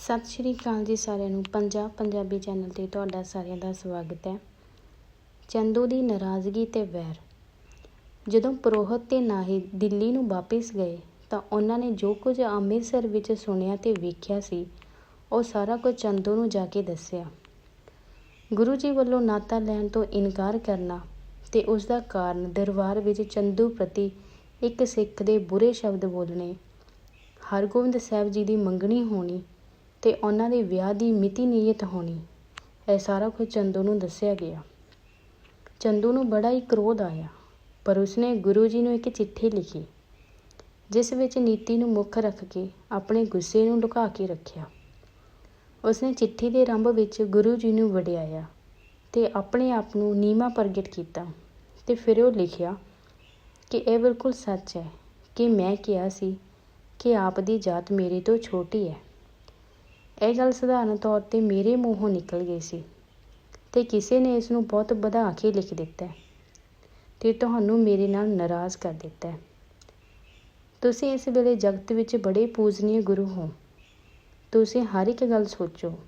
ਸਤਿ ਸ਼੍ਰੀ ਅਕਾਲ ਜੀ ਸਾਰਿਆਂ ਨੂੰ। ਪੰਜਾਬ ਪੰਜਾਬੀ ਚੈਨਲ ਤੇ ਤੁਹਾਡਾ ਸਾਰਿਆਂ ਦਾ ਸਵਾਗਤ ਹੈ। ਚੰਦੂ ਦੀ ਨਾਰਾਜ਼ਗੀ ਤੇ ਵੈਰ। ਜਦੋਂ ਪ੍ਰੋਹਤ ਤੇ ਨਾਹਿਦ ਦਿੱਲੀ ਨੂੰ ਵਾਪਸ ਗਏ, ਤਾਂ ਉਹਨਾਂ ਨੇ ਜੋ ਕੁਝ ਅੰਮ੍ਰਿਤਸਰ ਵਿੱਚ ਸੁਣਿਆ ਤੇ ਵੇਖਿਆ ਸੀ, ਉਹ ਸਾਰਾ ਕੁਝ ਚੰਦੂ ਨੂੰ ਜਾ ਕੇ ਦੱਸਿਆ। ਗੁਰੂ ਜੀ ਵੱਲੋਂ ਨਾਤਾ ਲੈਣ ਤੋਂ ਇਨਕਾਰ ਕਰਨਾ ਤੇ ਉਸ ਦਾ ਕਾਰਨ ਦਰਬਾਰ ਵਿੱਚ ਚੰਦੂ ਪ੍ਰਤੀ ਇੱਕ ਸਿੱਖ ਦੇ ਬੁਰੇ ਸ਼ਬਦ ਬੋਲਣੇ, ਹਰਗੋਬਿੰਦ ਸਾਹਿਬ ਜੀ ਦੀ ਮੰਗਣੀ ਹੋਣੀ ਅਤੇ ਉਹਨਾਂ ਦੇ ਵਿਆਹ ਦੀ ਮਿਤੀ ਨਿਯਤ ਹੋਣੀ। ਇਹ ਸਾਰਾ ਕੁਝ ਚੰਦੂ ਨੂੰ ਦੱਸਿਆ ਗਿਆ। ਚੰਦੂ ਨੂੰ ਬੜਾ ਹੀ ਕ੍ਰੋਧ ਆਇਆ, ਪਰ ਉਸਨੇ ਗੁਰੂ ਜੀ ਨੂੰ ਇੱਕ ਚਿੱਠੀ ਲਿਖੀ, ਜਿਸ ਵਿੱਚ ਨੀਤੀ ਨੂੰ ਮੁੱਖ ਰੱਖ ਕੇ ਆਪਣੇ ਗੁੱਸੇ ਨੂੰ ਲੁਕਾ ਕੇ ਰੱਖਿਆ। ਉਸਨੇ ਚਿੱਠੀ ਦੇ ਰੰਭ ਵਿੱਚ ਗੁਰੂ ਜੀ ਨੂੰ ਵਡਿਆਇਆ ਤੇ ਆਪਣੇ ਆਪ ਨੂੰ ਨੀਮਾ ਪ੍ਰਗਟ ਕੀਤਾ ਤੇ ਫਿਰ ਉਹ ਲਿਖਿਆ ਕਿ ਇਹ ਬਿਲਕੁਲ ਸੱਚ ਹੈ ਕਿ ਮੈਂ ਕਿਹਾ ਸੀ ਕਿ ਆਪ ਦੀ ਜਾਤ ਮੇਰੇ ਤੋਂ ਛੋਟੀ ਹੈ। ਇਹ ਗੱਲ ਸਧਾਰਨ ਤੌਰ ਤੇ ਮੇਰੇ ਮੂੰਹੋਂ ਨਿਕਲ ਗਈ ਸੀ ਤੇ ਕਿਸੇ ਨੇ ਇਸ ਨੂੰ ਬਹੁਤ ਵਧਾ ਕੇ ਲਿਖ ਦਿੱਤਾ ਹੈ ਤੇ ਤੁਹਾਨੂੰ ਮੇਰੇ ਨਾਲ ਨਾਰਾਜ਼ ਕਰ ਦਿੱਤਾ ਹੈ। ਤੁਸੀਂ ਇਸ ਵੇਲੇ ਜਗਤ ਵਿੱਚ ਬੜੇ ਪੂਜਨੀय ਗੁਰੂ ਹੋ। ਤੁਸੀਂ ਹਰ ਇੱਕ ਗੱਲ ਸੋਚੋ।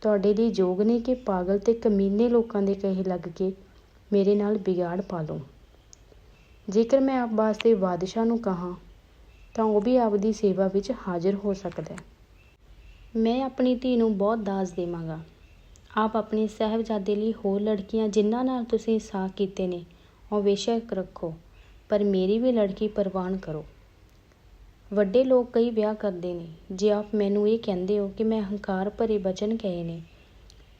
ਤੁਹਾਡੇ ਲਈ ਯੋਗ ਨੇ ਕਿ ਪਾਗਲ ਤੇ ਕਮੀਨੇ ਲੋਕਾਂ ਦੇ ਕਹੇ ਲੱਗ ਕੇ ਮੇਰੇ ਨਾਲ ਵਿਗਾੜ ਪਾ ਲਓ। ਜੇਕਰ ਮੈਂ ਆਪ ਵਾਸਤੇ ਬਾਦਸ਼ਾਹ ਨੂੰ ਕਹਾਂ ਤਾਂ ਉਹ ਵੀ ਆਪ ਦੀ ਸੇਵਾ ਵਿੱਚ ਹਾਜ਼ਰ ਹੋ ਸਕਦਾ ਹੈ। ਮੈਂ ਆਪਣੀ ਧੀ ਨੂੰ ਬਹੁਤ ਦਾਜ ਦੇਵਾਂਗਾ। ਆਪ ਆਪਣੀ ਸਾਹਿਬਜ਼ਾਦੇ ਲਈ ਹੋਰ ਲੜਕੀਆਂ ਜਿਨ੍ਹਾਂ ਨਾਲ ਤੁਸੀਂ ਸਾਥ ਕੀਤੇ ਨੇ, ਉਹ ਬੇਸ਼ੱਕ ਰੱਖੋ, ਪਰ ਮੇਰੀ ਵੀ ਲੜਕੀ ਪ੍ਰਵਾਨ ਕਰੋ। ਵੱਡੇ ਲੋਕ ਕਈ ਵਿਆਹ ਕਰਦੇ ਨੇ, ਜੇ ਆਪ ਮੈਨੂੰ ਇਹ ਕਹਿੰਦੇ ਹੋ ਕਿ ਮੈਂ ਹੰਕਾਰ ਭਰੇ ਬਚਨ ਕਹੇ ਨੇ,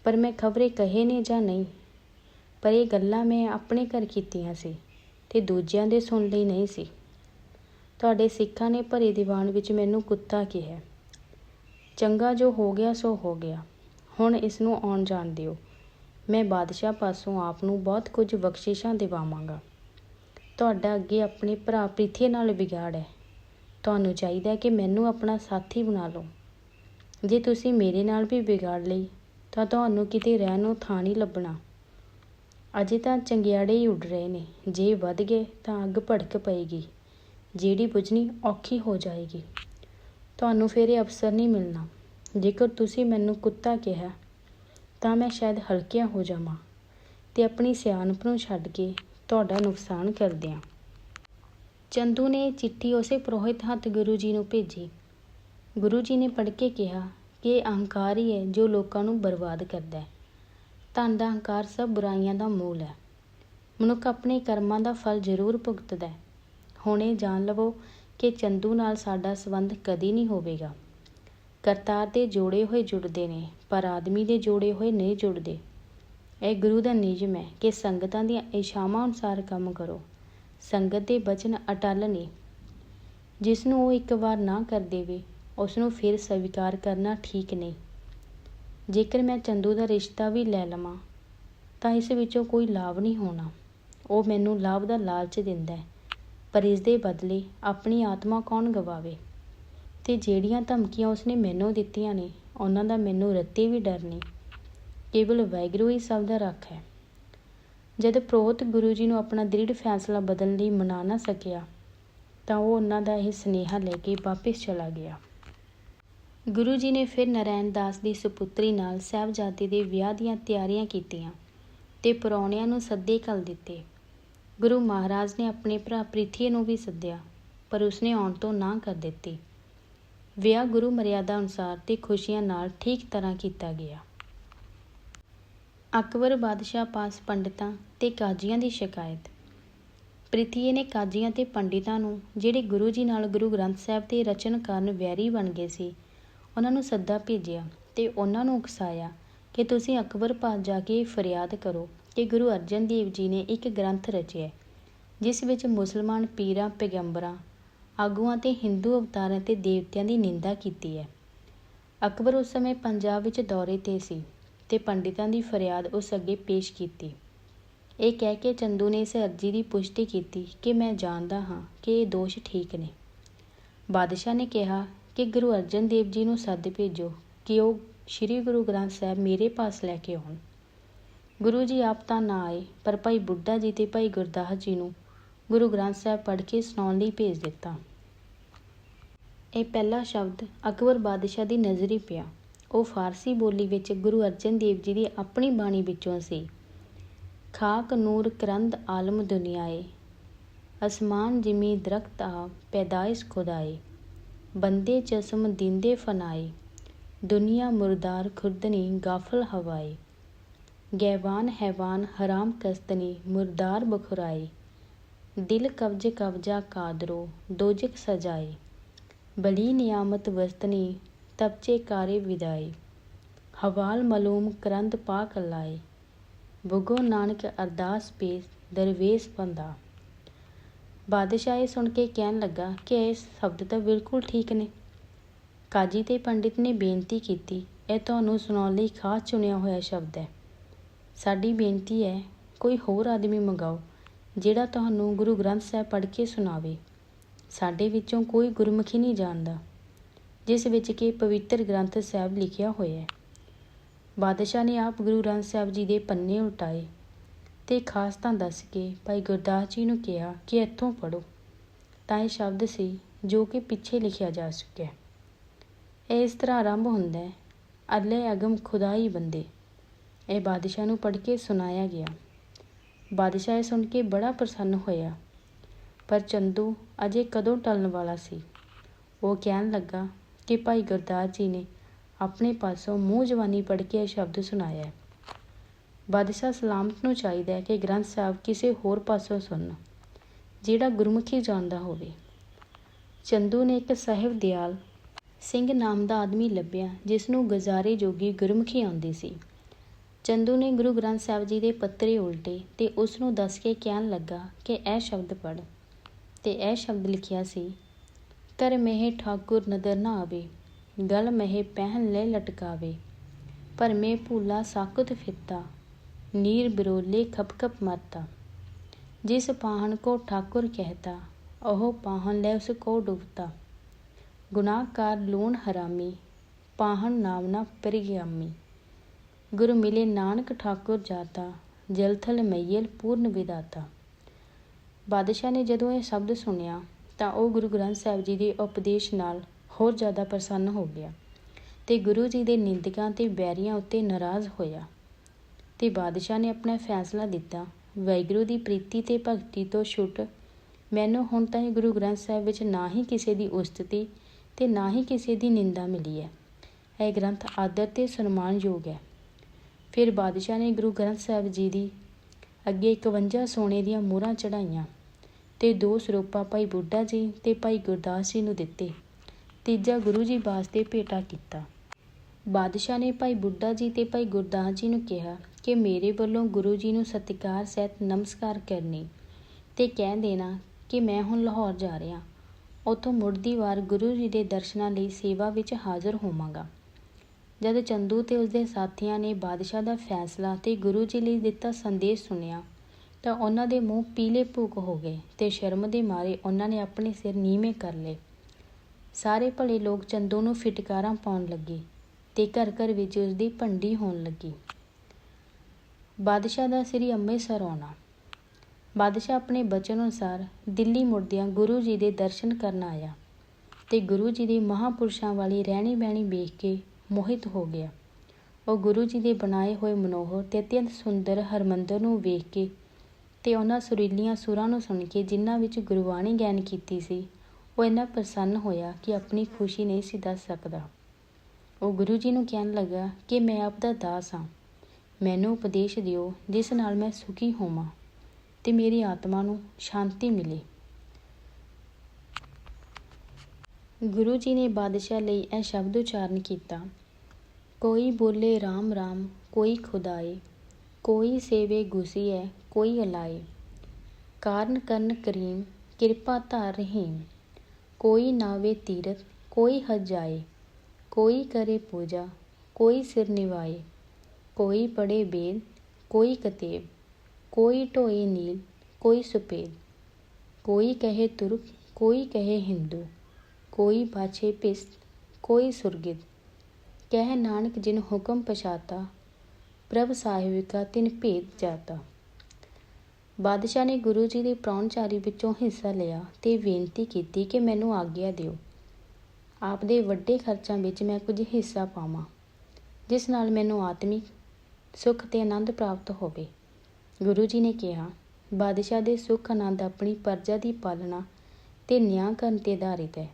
ਪਰ ਮੈਂ ਖਬਰੇ ਕਹੇ ਨੇ ਜਾਂ ਨਹੀਂ, ਪਰ ਇਹ ਗੱਲਾਂ ਮੈਂ ਆਪਣੇ ਘਰ ਕੀਤੀਆਂ ਸੀ ਤੇ ਦੂਜਿਆਂ ਦੇ ਸੁਣ ਲਈ ਨਹੀਂ ਸੀ। ਤੁਹਾਡੇ ਸਿੱਖਾਂ ਨੇ ਭਰੇ ਦੀਵਾਨ ਵਿੱਚ ਮੈਨੂੰ ਕੁੱਤਾ ਕਿਹਾ। ਚੰਗਾ ਜੋ ਹੋ ਗਿਆ, ਸੋ ਹੋ ਗਿਆ। ਹੁਣ ਇਸ ਨੂੰ ਆਉਣ ਜਾਣ ਦਿਓ। ਮੈਂ ਬਾਦਸ਼ਾਹ ਪਾਸੋਂ ਆਪ ਨੂੰ ਬਹੁਤ ਕੁਝ ਬਖਸ਼ਿਸ਼ਾਂ ਦਿਵਾਵਾਂਗਾ। ਤੁਹਾਡਾ ਅੱਗੇ ਆਪਣੇ ਭਰਾ ਪ੍ਰਿਥੀ ਨਾਲ ਵਿਗਾੜ ਹੈ। ਤੁਹਾਨੂੰ ਚਾਹੀਦਾ ਹੈ ਕਿ ਮੈਨੂੰ ਆਪਣਾ ਸਾਥੀ ਬਣਾ ਲਓ। ਜੇ ਤੁਸੀਂ ਮੇਰੇ ਨਾਲ ਵੀ ਵਿਗਾੜ ਲਈ, ਤਾਂ ਤੁਹਾਨੂੰ ਕਿਤੇ ਰਹਿਣ ਨੂੰ ਥਾਂ ਨਹੀਂ ਲੱਭਣਾ। ਅਜੇ ਤਾਂ ਚੰਗਿਆੜੇ ਹੀ ਉੱਡ ਰਹੇ ਨੇ। ਜੇ ਵੱਧ ਗਏ, ਤਾਂ ਅੱਗ ਭੜਕ ਪਏਗੀ। ਜਿਹੜੀ ਬੁਝਣੀ ਔਖੀ ਹੋ ਜਾਏਗੀ। ਤੁਹਾਨੂੰ ਫਿਰ ਇਹ ਅਵਸਰ ਨਹੀਂ ਮਿਲਣਾ। ਜੇਕਰ ਤੁਸੀਂ ਮੈਨੂੰ ਕੁੱਤਾ ਕਿਹਾ, ਤਾਂ ਮੈਂ ਸ਼ਾਇਦ ਹਲਕਿਆ ਹੋ ਜਾਵਾਂ ਤੇ ਆਪਣੀ ਸਿਆਣਪ ਨੂੰ ਛੱਡ ਕੇ ਤੁਹਾਡਾ ਨੁਕਸਾਨ ਕਰ ਦਿਆਂ। ਚੰਦੂ ਨੇ ਚਿੱਠੀ ਉਸੇ ਪ੍ਰੋਹਿਤ ਹੱਥ ਗੁਰੂ ਜੀ ਨੂੰ ਭੇਜੀ। ਗੁਰੂ ਜੀ ਨੇ ਪੜ੍ਹ ਕੇ ਕਿਹਾ ਕਿ ਇਹ ਅਹੰਕਾਰ ਹੀ ਹੈ ਜੋ ਲੋਕਾਂ ਨੂੰ ਬਰਬਾਦ ਕਰਦਾ ਹੈ। ਧਨ ਦਾ ਅਹੰਕਾਰ ਸਭ ਬੁਰਾਈਆਂ ਦਾ ਮੂਲ ਹੈ। ਮਨੁੱਖ ਆਪਣੇ ਕਰਮਾਂ ਦਾ ਫਲ ਜ਼ਰੂਰ ਭੁਗਤਦਾ ਹੈ। ਹੁਣ ਜਾਣ ਲਵੋ ਕਿ ਚੰਦੂ ਨਾਲ ਸਾਡਾ ਸੰਬੰਧ ਕਦੀ ਨਹੀਂ ਹੋਵੇਗਾ। ਕਰਤਾਰ ਦੇ ਜੋੜੇ ਹੋਏ ਜੁੜਦੇ ਨੇ, ਪਰ ਆਦਮੀ ਦੇ ਜੋੜੇ ਹੋਏ ਨਹੀਂ ਜੁੜਦੇ। ਇਹ ਗੁਰੂ ਦਾ ਨਿਯਮ ਹੈ ਕਿ ਸੰਗਤਾਂ ਦੀਆਂ ਇਸ਼ਾਵਾਂ ਅਨੁਸਾਰ ਕੰਮ ਕਰੋ। ਸੰਗਤ ਦੇ ਬਚਨ ਅਟਲ ਨੇ। ਜਿਸ ਨੂੰ ਉਹ ਇੱਕ ਵਾਰ ਨਾ ਕਰ ਦੇਵੇ ਉਸ ਨੂੰ ਫਿਰ ਸਵੀਕਾਰ ਕਰਨਾ ਠੀਕ ਨਹੀਂ। ਜੇਕਰ ਮੈਂ ਚੰਦੂ ਦਾ ਰਿਸ਼ਤਾ ਵੀ ਲੈ ਲਵਾਂ, ਤਾਂ ਇਸ ਵਿੱਚੋਂ ਕੋਈ ਲਾਭ ਨਹੀਂ ਹੋਣਾ। ਉਹ ਮੈਨੂੰ ਲਾਭ ਦਾ ਲਾਲਚ ਦਿੰਦਾ ਹੈ, ਪਰ ਇਸ ਦੇ ਬਦਲੇ ਆਪਣੀ ਆਤਮਾ ਕੌਣ ਗਵਾਵੇ? ਅਤੇ ਜਿਹੜੀਆਂ ਧਮਕੀਆਂ ਉਸਨੇ ਮੈਨੂੰ ਦਿੱਤੀਆਂ ਨੇ, ਉਹਨਾਂ ਦਾ ਮੈਨੂੰ ਰੱਤੀ ਵੀ ਡਰ ਨਹੀਂ। ਕੇਵਲ ਵਾਹਿਗੁਰੂ ਹੀ ਸਭ ਦਾ ਰੱਖ ਹੈ। ਜਦ ਪ੍ਰੋਤ ਗੁਰੂ ਜੀ ਨੂੰ ਆਪਣਾ ਦ੍ਰਿੜ ਫੈਸਲਾ ਬਦਲਣ ਲਈ ਮਨਾ ਨਾ ਸਕਿਆ, ਤਾਂ ਉਹ ਉਹਨਾਂ ਦਾ ਇਹ ਸਨੇਹਾ ਲੈ ਕੇ ਵਾਪਸ ਚਲਾ ਗਿਆ। ਗੁਰੂ ਜੀ ਨੇ ਫਿਰ ਨਰੈਣ ਦਾਸ ਦੀ ਸੁਪੁੱਤਰੀ ਨਾਲ ਸਾਹਿਬਜ਼ਾਦੇ ਦੇ ਵਿਆਹ ਦੀਆਂ ਤਿਆਰੀਆਂ ਕੀਤੀਆਂ ਤੇ ਪਰੌਣਿਆਂ ਨੂੰ ਸੱਦੇ ਘੱਲ ਦਿੱਤੇ। ਗੁਰੂ ਮਹਾਰਾਜ ਨੇ ਆਪਣੇ ਭਰਾ ਪ੍ਰਿਥੀ ਨੂੰ ਵੀ ਸੱਦਿਆ, ਪਰ ਉਸਨੇ ਆਉਣ ਤੋਂ ਨਾ ਕਰ ਦਿੱਤੀ। ਵਿਆਹ ਗੁਰੂ ਮਰਿਆਦਾ ਅਨੁਸਾਰ ਤੇ ਖੁਸ਼ੀਆਂ ਨਾਲ ਠੀਕ ਤਰ੍ਹਾਂ ਕੀਤਾ ਗਿਆ। ਅਕਬਰ ਬਾਦਸ਼ਾਹ ਪਾਸ ਪੰਡਤਾਂ ਤੇ ਕਾਜ਼ੀਆਂ ਦੀ ਸ਼ਿਕਾਇਤ। ਪ੍ਰਿਥੀਏ ਨੇ ਕਾਜ਼ੀਆਂ ਤੇ ਪੰਡਿਤਾਂ ਨੂੰ, ਜਿਹੜੇ ਗੁਰੂ ਜੀ ਨਾਲ ਗੁਰੂ ਗ੍ਰੰਥ ਸਾਹਿਬ ਦੇ ਰਚਨ ਕਾਰਨ ਵੈਰੀ ਬਣ ਗਏ ਸੀ, ਉਹਨਾਂ ਨੂੰ ਸੱਦਾ ਭੇਜਿਆ ਤੇ ਉਹਨਾਂ ਨੂੰ ਉਕਸਾਇਆ ਕਿ ਤੁਸੀਂ ਅਕਬਰ ਪਾਸ ਜਾ ਕੇ ਫਰਿਆਦ ਕਰੋ ਕਿ ਗੁਰੂ ਅਰਜਨ ਦੇਵ ਜੀ ਨੇ ਇੱਕ ਗ੍ਰੰਥ ਰਚਿਆ, ਜਿਸ ਵਿੱਚ ਮੁਸਲਮਾਨ ਪੀਰਾਂ, ਪੈਗੰਬਰਾਂ ਆਗੂਆਂ ਤੇ ਹਿੰਦੂ ਅਵਤਾਰਾਂ ਤੇ ਦੇਵਤਿਆਂ ਦੀ ਨਿੰਦਾ ਕੀਤੀ ਹੈ। ਅਕਬਰ ਉਸ ਸਮੇਂ ਪੰਜਾਬ ਵਿੱਚ ਦੌਰੇ ਤੇ ਸੀ ਤੇ ਪੰਡਿਤਾਂ ਦੀ ਫਰਿਆਦ ਉਸ ਅੱਗੇ ਪੇਸ਼ ਕੀਤੀ। ਇਹ ਕਹਿ ਕੇ ਚੰਦੂ ਨੇ ਇਸ ਅਰਜ਼ੀ ਦੀ ਪੁਸ਼ਟੀ ਕੀਤੀ ਕਿ ਮੈਂ ਜਾਣਦਾ ਹਾਂ ਕਿ ਇਹ ਦੋਸ਼ ਠੀਕ ਨੇ। ਬਾਦਸ਼ਾਹ ਨੇ ਕਿਹਾ ਕਿ ਗੁਰੂ ਅਰਜਨ ਦੇਵ ਜੀ ਨੂੰ ਸੱਦ ਭੇਜੋ ਕਿ ਉਹ ਸ੍ਰੀ ਗੁਰੂ ਗ੍ਰੰਥ ਸਾਹਿਬ ਮੇਰੇ ਪਾਸ ਲੈ ਕੇ ਆਉਣ। ਗੁਰੂ ਜੀ ਆਪ ਤਾਂ ਨਾ ਆਏ, ਪਰ ਭਾਈ ਬੁੱਢਾ ਜੀ ਤੇ ਭਾਈ ਗੁਰਦਾਸ ਜੀ ਨੂੰ ਗੁਰੂ ਗ੍ਰੰਥ ਸਾਹਿਬ ਪੜ੍ਹ ਕੇ ਸੁਣਾਉਣ ਲਈ ਭੇਜ ਦਿੱਤਾ। ਇਹ ਪਹਿਲਾ ਸ਼ਬਦ ਅਕਬਰ ਬਾਦਸ਼ਾਹ ਦੀ ਨਜ਼ਰੀ ਪਿਆ। ਉਹ ਫਾਰਸੀ ਬੋਲੀ ਵਿੱਚ ਗੁਰੂ ਅਰਜਨ ਦੇਵ ਜੀ ਦੀ ਆਪਣੀ ਬਾਣੀ ਵਿੱਚੋਂ ਸੀ, ਖਾਕ ਨੂਰ ਕਰੰਦ ਆਲਮ ਦੁਨੀਆਏ, ਅਸਮਾਨ ਜਿਮੀ ਦਰਖਤ ਆ ਪੈਦਾਇਸ਼ ਖੁਦਾਏ, ਬੰਦੇ ਚਸਮ ਦਿੰਦੇ ਫਨਾਏ, ਦੁਨੀਆ ਮੁਰਦਾਰ ਖੁਰਦਨੀ ਗਾਫਲ ਹਵਾਏ, ਗੈਵਾਨ ਹੈਵਾਨ ਹਰਾਮ ਕਸਤਨੀ ਮੁਰਦਾਰ ਬਖੁਰਾਏ ਦਿਲ ਕਬਜ ਕਬਜਾ ਕਾਦਰੋ, ਦੋਜਕ ਸਜਾਏ। ਬਲੀ ਨਿਆਮਤ ਵਸਤਨੀ ਤਬਚੇ ਕਾਰੇ ਵਿਦਾਏ। ਹਵਾਲ ਮਲੂਮ ਕਰੰਦ ਪਾਕ ਲਾਏ। ਬੁਗੋ ਨਾਨਕ ਅਰਦਾਸ ਪੇਸ, ਦਰਵੇਸ਼ ਬੰਦਾ ਬਾਦਸ਼ਾਹ ਇਹ ਸੁਣ ਕੇ ਕਹਿਣ ਲੱਗਾ ਕਿ ਇਹ ਸ਼ਬਦ ਤਾਂ ਬਿਲਕੁਲ ਠੀਕ ਨੇ। ਕਾਜੀ ਤੇ ਪੰਡਿਤ ਨੇ ਬੇਨਤੀ ਕੀਤੀ, ਇਹ ਤੁਹਾਨੂੰ ਸੁਣਾਉਣ ਲਈ ਖਾਸ ਚੁਣਿਆ ਹੋਇਆ ਸ਼ਬਦ ਹੈ। ਸਾਡੀ ਬੇਨਤੀ ਹੈ, ਕੋਈ ਹੋਰ ਆਦਮੀ ਮੰਗਾਓ। ਜਿਹੜਾ ਤੁਹਾਨੂੰ ਗੁਰੂ ਗ੍ਰੰਥ ਸਾਹਿਬ ਪੜ੍ਹ ਕੇ ਸੁਣਾਵੇ, ਸਾਡੇ ਵਿੱਚੋਂ ਕੋਈ ਗੁਰਮੁਖੀ ਨਹੀਂ ਜਾਣਦਾ, ਜਿਸ ਵਿੱਚ ਕਿ ਪਵਿੱਤਰ ਗ੍ਰੰਥ ਸਾਹਿਬ ਲਿਖਿਆ ਹੋਇਆ ਹੈ। ਬਾਦਸ਼ਾਹ ਨੇ ਆਪ ਗੁਰੂ ਗ੍ਰੰਥ ਸਾਹਿਬ ਜੀ ਦੇ ਪੰਨੇ ਉਲਟਾਏ ਤੇ ਖਾਸ ਤਾਂ ਦੱਸ ਕੇ ਭਾਈ ਗੁਰਦਾਸ ਜੀ ਨੂੰ ਕਿਹਾ ਕਿ ਇੱਥੋਂ ਪੜੋ ਤਾਂ ਇਹ ਸ਼ਬਦ ਸੀ ਜੋ ਕਿ ਪਿੱਛੇ ਲਿਖਿਆ ਜਾ ਚੁੱਕਿਆ ਇਹ ਇਸ ਤਰ੍ਹਾਂ ਆਰੰਭ ਹੁੰਦਾ ਹੈ ਅੱਲੇ ਅਗਮ ਖੁਦਾ ਹੀ ਬੰਦੇ, ਇਹ ਬਾਦਸ਼ਾਹ ਨੂੰ ਪੜ੍ਹ ਕੇ ਸੁਣਾਇਆ ਗਿਆ। ਬਾਦਸ਼ਾਹ ਇਹ ਸੁਣ ਕੇ ਬੜਾ ਪ੍ਰਸੰਨ ਹੋਇਆ। ਪਰ ਚੰਦੂ ਅਜੇ ਕਦੋਂ ਟਲਣ ਵਾਲਾ ਸੀ? ਉਹ ਕਹਿਣ ਲੱਗਾ ਕਿ ਭਾਈ ਗੁਰਦਾਸ ਜੀ ਨੇ ਆਪਣੇ ਪਾਸੋਂ ਮੂੰਹ ਜਵਾਨੀ ਪੜ੍ਹ ਕੇ ਇਹ ਸ਼ਬਦ ਸੁਣਾਇਆ ਹੈ। ਬਾਦਸ਼ਾਹ ਸਲਾਮਤ ਨੂੰ ਚਾਹੀਦਾ ਹੈ ਕਿ ਗ੍ਰੰਥ ਸਾਹਿਬ ਕਿਸੇ ਹੋਰ ਪਾਸੋਂ ਸੁਣਨ ਜਿਹੜਾ ਗੁਰਮੁਖੀ ਜਾਣਦਾ ਹੋਵੇ। ਚੰਦੂ ਨੇ ਇੱਕ ਸਾਹਿਬ ਦਿਆਲ ਸਿੰਘ ਨਾਮ ਦਾ ਆਦਮੀ ਲੱਭਿਆ, ਜਿਸ ਨੂੰ ਗਜ਼ਾਰੇ ਜੋਗੀ ਗੁਰਮੁਖੀ ਆਉਂਦੀ ਸੀ। ਚੰਦੂ ਨੇ ਗੁਰੂ ਗ੍ਰੰਥ ਸਾਹਿਬ ਜੀ ਦੇ ਪੱਤਰੇ ਉਲਟੇ ਤੇ ਉਸ ਨੂੰ ਦੱਸ ਕੇ ਕਹਿਣ ਲੱਗਾ ਕਿ ਇਹ ਸ਼ਬਦ ਪੜ੍ਹ। ਤੇ ਇਹ ਸ਼ਬਦ ਲਿਖਿਆ ਸੀ, ਕਰ ਮਹਿ ਠਾਕੁਰ ਨਦਰ ਨਾ ਆਵੇ, ਗਲ ਮਹਿ ਪਹਿਨ ਲੈ ਲਟਕਾਵੇ, ਪਰ ਮੈਂ ਭੂਲਾ ਸਾਕੁਤ ਫਿੱਤਾ, ਨੀਰ ਬਿਰੋਲੇ ਖਪ ਖਪ ਮਰਤਾ। ਜਿਸ ਪਾਹਣ ਕੋ ਠਾਕੁਰ ਕਹਿਤਾ, ਉਹ ਪਾਹਣ ਲੈ ਉਸ ਕੋ ਡੁਬਤਾ। ਗੁਨਾਹਕਾਰ ਲੂਣ ਹਰਾਮੀ, ਪਾਹਣ ਨਾਮ ਨਾ ਪਰਿਗਿਆਮੀ ਗੁਰ ਮਿਲੇ ਨਾਨਕ ਠਾਕੁਰ ਜਾਤਾ ਜਲਥਲ ਮਈਲ ਪੂਰਨ ਵਿਦਾਤਾ ਬਾਦਸ਼ਾਹ ਨੇ ਜਦੋਂ ਇਹ ਸ਼ਬਦ ਸੁਣਿਆ, ਤਾਂ ਉਹ ਗੁਰੂ ਗ੍ਰੰਥ ਸਾਹਿਬ ਜੀ ਦੇ ਉਪਦੇਸ਼ ਨਾਲ ਹੋਰ ਜ਼ਿਆਦਾ ਪ੍ਰਸੰਨ ਹੋ ਗਿਆ ਤੇ ਗੁਰੂ ਜੀ ਦੇ ਨਿੰਦਕਾਂ ਤੇ ਬੈਰੀਆਂ ਉੱਤੇ ਨਾਰਾਜ਼ ਹੋਇਆ ਤੇ ਬਾਦਸ਼ਾਹ ਨੇ ਆਪਣਾ ਫੈਸਲਾ ਦਿੱਤਾ, ਵੈਗੁਰੂ ਦੀ ਪ੍ਰੀਤੀ ਤੇ ਭਗਤੀ ਤੋਂ ਛੁੱਟ, ਮੈਨੂੰ ਹੁਣ ਤਾਈਂ ਗੁਰੂ ਗ੍ਰੰਥ ਸਾਹਿਬ ਵਿੱਚ ਨਾ ਹੀ ਕਿਸੇ ਦੀ ਉਸਤਤੀ ਤੇ ਨਾ ਹੀ ਕਿਸੇ ਦੀ ਨਿੰਦਾ ਮਿਲੀ ਹੈ। ਇਹ ਗ੍ਰੰਥ ਆਦਰ ਤੇ ਸਨਮਾਨਯੋਗ ਹੈ। ਫਿਰ ਬਾਦਸ਼ਾਹ ਨੇ ਗੁਰੂ ਗ੍ਰੰਥ ਸਾਹਿਬ ਜੀ ਦੀ ਅੱਗੇ 51 ਸੋਨੇ ਦੀਆਂ ਮੋਹਰਾਂ ਚੜਾਈਆਂ ਤੇ ਦੋ ਸਰੂਪਾ ਭਾਈ ਬੁੱਢਾ ਜੀ ਤੇ ਭਾਈ ਗੁਰਦਾਸ ਜੀ ਨੂੰ ਦਿੱਤੇ। ਤੀਜਾ ਗੁਰੂ ਜੀ ਵਾਸਤੇ ਭੇਟਾ ਕੀਤਾ। ਬਾਦਸ਼ਾਹ ਨੇ ਭਾਈ ਬੁੱਢਾ ਜੀ ਤੇ ਭਾਈ ਗੁਰਦਾਸ ਜੀ ਨੂੰ ਕਿਹਾ ਕਿ ਮੇਰੇ ਵੱਲੋਂ ਗੁਰੂ ਜੀ ਨੂੰ ਸਤਿਕਾਰ, ਸਹਿਤ, ਨਮਸਕਾਰ ਕਰਨੀ ਤੇ ਕਹਿ ਦੇਣਾ ਕਿ ਮੈਂ ਹੁਣ ਲਾਹੌਰ ਜਾ ਰਿਹਾ। ਉਥੋਂ ਮੁੜਦੀ ਵਾਰ ਗੁਰੂ ਜੀ ਦੇ ਦਰਸ਼ਨਾਂ ਲਈ ਸੇਵਾ ਵਿੱਚ ਹਾਜ਼ਰ ਹੋਵਾਂਗਾ। ਜਦ ਚੰਦੂ ਤੇ ਉਸਦੇ ਸਾਥੀਆਂ ਨੇ ਬਾਦਸ਼ਾਹ ਦਾ ਫੈਸਲਾ ਤੇ ਗੁਰੂ ਜੀ ਲਈ ਦਿੱਤਾ ਸੰਦੇਸ਼ ਸੁਣਿਆ, ਤਾਂ ਉਹਨਾਂ ਦੇ ਮੂੰਹ ਪੀਲੇ ਭੂਕ ਹੋ ਗਏ ਤੇ ਸ਼ਰਮ ਦੇ ਮਾਰੇ ਉਹਨਾਂ ਨੇ ਆਪਣੇ ਸਿਰ ਨੀਵੇਂ ਕਰ ਲਏ। ਸਾਰੇ ਭਲੇ ਲੋਕ ਚੰਦੂ ਨੂੰ ਫਿਟਕਾਰਾਂ ਪਾਉਣ ਲੱਗੇ ਤੇ ਘਰ ਘਰ ਵਿੱਚ ਉਸ ਦੀ ਭੰਡੀ ਹੋਣ ਲੱਗੀ। ਬਾਦਸ਼ਾਹ ਦਾ ਸ੍ਰੀ ਅੰਮ੍ਰਿਤਸਰ ਆਉਣਾ। ਬਾਦਸ਼ਾਹ ਆਪਣੇ ਬਚਨ ਅਨੁਸਾਰ ਦਿੱਲੀ ਮੁੜਦਿਆਂ ਗੁਰੂ ਜੀ ਦੇ ਦਰਸ਼ਨ ਕਰਨ ਆਇਆ ਤੇ ਗੁਰੂ ਜੀ ਦੀ ਮਹਾਪੁਰਸ਼ਾਂ ਵਾਲੀ ਰਹਿਣੀ ਬਹਿਣੀ ਵੇਖ ਕੇ ਮੋਹਿਤ ਹੋ ਗਿਆ। ਉਹ ਗੁਰੂ ਜੀ ਦੇ ਬਣਾਏ ਹੋਏ ਮਨੋਹਰ ਤੇ ਅਤਿਅੰਤ ਸੁੰਦਰ ਹਰਮੰਦਰ ਨੂੰ ਵੇਖ ਕੇ ਤੇ ਉਹਨਾਂ ਸੁਰੀਲੀਆਂ ਸੁਰਾਂ ਨੂੰ ਸੁਣ ਕੇ ਜਿਨ੍ਹਾਂ ਵਿੱਚ ਗੁਰਬਾਣੀ ਗਿਆਨ ਕੀਤੀ ਸੀ, ਉਹ ਇੰਨਾ ਪ੍ਰਸੰਨ ਹੋਇਆ ਕਿ ਆਪਣੀ ਖੁਸ਼ੀ ਨਹੀਂ ਸੀ ਦੱਸ ਸਕਦਾ। ਉਹ ਗੁਰੂ ਜੀ ਨੂੰ ਕਹਿਣ ਲੱਗਾ ਕਿ ਮੈਂ ਆਪ ਦਾ ਦਾਸ ਹਾਂ। ਮੈਨੂੰ ਉਪਦੇਸ਼ ਦਿਓ ਜਿਸ ਨਾਲ ਮੈਂ ਸੁਖੀ ਹੋਵਾਂ ਤੇ ਮੇਰੀ ਆਤਮਾ ਨੂੰ ਸ਼ਾਂਤੀ ਮਿਲੇ। ਗੁਰੂ ਜੀ ਨੇ ਬਾਦਸ਼ਾਹ ਲਈ ਇਹ ਸ਼ਬਦ ਉਚਾਰਨ ਕੀਤਾ, ਕੋਈ ਬੋਲੇ RAM RAM ਕੋਈ ਖੁਦਾਏ, ਕੋਈ ਸੇਵੇ ਗੁਸੀਐ ਕੋਈ ਅਲਾਏ। ਕਾਰਨ ਕਰਨ ਕਰੀਮ, ਕਿਰਪਾ ਧਾਰ ਰਹੀਮ। ਕੋਈ ਨਾਵੇ ਤੀਰਥ, ਕੋਈ ਹਜਾਏ ਕੋਈ ਕਰੇ ਪੂਜਾ, ਕੋਈ ਸਿਰ ਨਿਵਾਏ। ਕੋਈ ਪੜੇ ਬੇਦ, ਕੋਈ ਕਤੇਬ। ਕੋਈ ਢੋਏ ਨੀਲ, ਕੋਈ ਸੁਪੇਦ। ਕੋਈ ਕਹੇ ਤੁਰਕ, ਕੋਈ ਕਹੇ ਹਿੰਦੂ। ਕੋਈ ਬਾਛੇ ਪਿਸ, ਕੋਈ ਸੁਰਗਿਤ ਕਹਿ ਨਾਨਕ ਜਿਨ ਹੁਕਮ ਪਛਾਤਾ, ਪ੍ਰਭ ਸਾਹਿਬਿਕਾ ਤਿਨ ਭੇਦ ਜਾਤਾ। ਬਾਦਸ਼ਾਹ ਨੇ ਗੁਰੂ ਜੀ ਦੀ ਪ੍ਰਾਹੁਣਚਾਰੀ ਵਿੱਚੋਂ ਹਿੱਸਾ ਲਿਆ ਤੇ ਬੇਨਤੀ ਕੀਤੀ ਕਿ ਮੈਨੂੰ ਆਗਿਆ ਦਿਓ। ਆਪਦੇ ਵੱਡੇ ਖਰਚਾਂ ਵਿੱਚ ਮੈਂ ਕੁਝ ਹਿੱਸਾ ਪਾਵਾਂ, ਜਿਸ ਨਾਲ ਮੈਨੂੰ ਆਤਮਿਕ ਸੁੱਖ ਤੇ ਆਨੰਦ ਪ੍ਰਾਪਤ ਹੋਵੇ। ਗੁਰੂ ਜੀ ਨੇ ਕਿਹਾ, ਬਾਦਸ਼ਾਹ ਦੇ ਸੁੱਖ ਆਨੰਦ ਆਪਣੀ ਪਰਜਾ ਦੀ ਪਾਲਣਾ ਤੇ ਨਿਆਂ ਕਰਨ ਤੇ ਆਧਾਰਿਤ ਹੈ।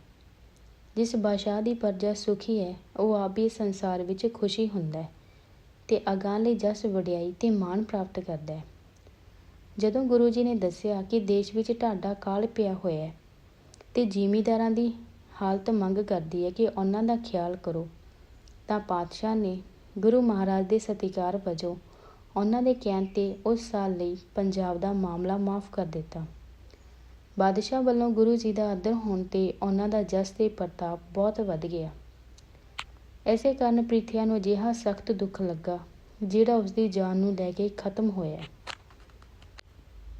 ਜਿਸ ਬਾਦਸ਼ਾਹ ਦੀ ਪਰਜਾ ਸੁਖੀ ਹੈ, ਉਹ ਆਪ ਵੀ ਸੰਸਾਰ ਵਿੱਚ ਖੁਸ਼ੀ ਹੁੰਦਾ ਹੈ ਤੇ ਅਗਾਂਹਲੇ ਜਸ ਵਡਿਆਈ ਤੇ ਮਾਣ ਪ੍ਰਾਪਤ ਕਰਦਾ ਹੈ। ਜਦੋਂ ਗੁਰੂ ਜੀ ਨੇ ਦੱਸਿਆ ਕਿ ਦੇਸ਼ ਵਿੱਚ ਢਾਡਾ ਕਾਲ ਪਿਆ ਹੋਇਆ ਹੈ ਤੇ ਜ਼ਿਮੀਦਾਰਾਂ ਦੀ ਹਾਲਤ ਮੰਗ ਕਰਦੀ ਹੈ ਕਿ ਉਹਨਾਂ ਦਾ ਖਿਆਲ ਕਰੋ, ਤਾਂ ਪਾਤਸ਼ਾਹ ਨੇ ਗੁਰੂ ਮਹਾਰਾਜ ਦੇ ਸਤਿਕਾਰ ਵਜੋਂ ਉਹਨਾਂ ਦੇ ਕਹਿਣ ਤੇ ਉਸ ਸਾਲ ਲਈ ਪੰਜਾਬ ਦਾ ਮਾਮਲਾ ਮਾਫ ਕਰ ਦਿੱਤਾ। ਬਾਦਸ਼ਾਹ ਵੱਲੋਂ ਗੁਰੂ ਜੀ ਦਾ ਆਦਰ ਹੋਣ ਤੇ ਉਹਨਾਂ ਦਾ ਜਸ ਤੇ ਪ੍ਰਤਾਪ ਬਹੁਤ ਵੱਧ ਗਿਆ। ਐਸੇ ਕਾਰਨ ਪ੍ਰਿਥਿਆ ਨੂੰ ਅਜਿਹਾ ਸਖਤ ਦੁੱਖ ਲੱਗਾ, ਜਿਹੜਾ ਉਸ ਦੀ ਜਾਨ ਨੂੰ ਲੈ ਕੇ ਖਤਮ ਹੋਇਆ।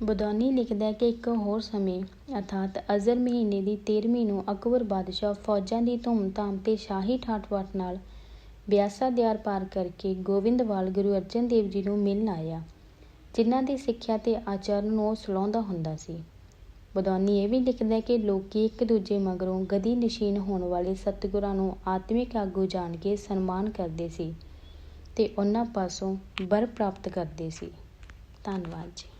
ਬਦਾਨੀ ਲਿਖਦਾ ਹੈ ਕਿ ਇੱਕ ਹੋਰ ਸਮੇਂ, ਅਰਥਾਤ ਅਜ਼ਰ ਮਹੀਨੇ ਦੀ 13ਵੀਂ ਨੂੰ ਅਕਬਰ ਬਾਦਸ਼ਾਹ ਫੌਜਾਂ ਦੀ ਧੂਮਧਾਮ ਤੇ ਸ਼ਾਹੀ ਠਾਠਵਾਟ ਨਾਲ ਬਿਆਸਾ ਦਿਆਰ ਪਾਰ ਕਰਕੇ ਗੋਬਿੰਦਵਾਲ ਗੁਰੂ ਅਰਜਨ ਦੇਵ ਜੀ ਨੂੰ ਮਿਲਣ ਆਇਆ, ਜਿਨ੍ਹਾਂ ਦੀ ਸਿੱਖਿਆ ਤੇ ਆਚਰਨ ਨੂੰ ਉਹ ਸਲਾਹੁੰਦਾ ਹੁੰਦਾ ਸੀ। ਬਦਾਨੀ ਇਹ ਵੀ ਲਿਖਦਾ ਹੈ ਕਿ ਲੋਕੀ ਇੱਕ ਦੂਜੇ ਮਗਰੋਂ ਗਦੀ ਨਸ਼ੀਨ ਹੋਣ ਵਾਲੇ ਸਤਿਗੁਰਾਂ ਨੂੰ ਆਤਮਿਕ ਆਗੂ ਜਾਣ ਕੇ ਸਨਮਾਨ ਕਰਦੇ ਸੀ ਤੇ ਉਹਨਾਂ ਪਾਸੋਂ ਬਰ ਪ੍ਰਾਪਤ ਕਰਦੇ ਸੀ। ਧੰਨਵਾਦ ਜੀ।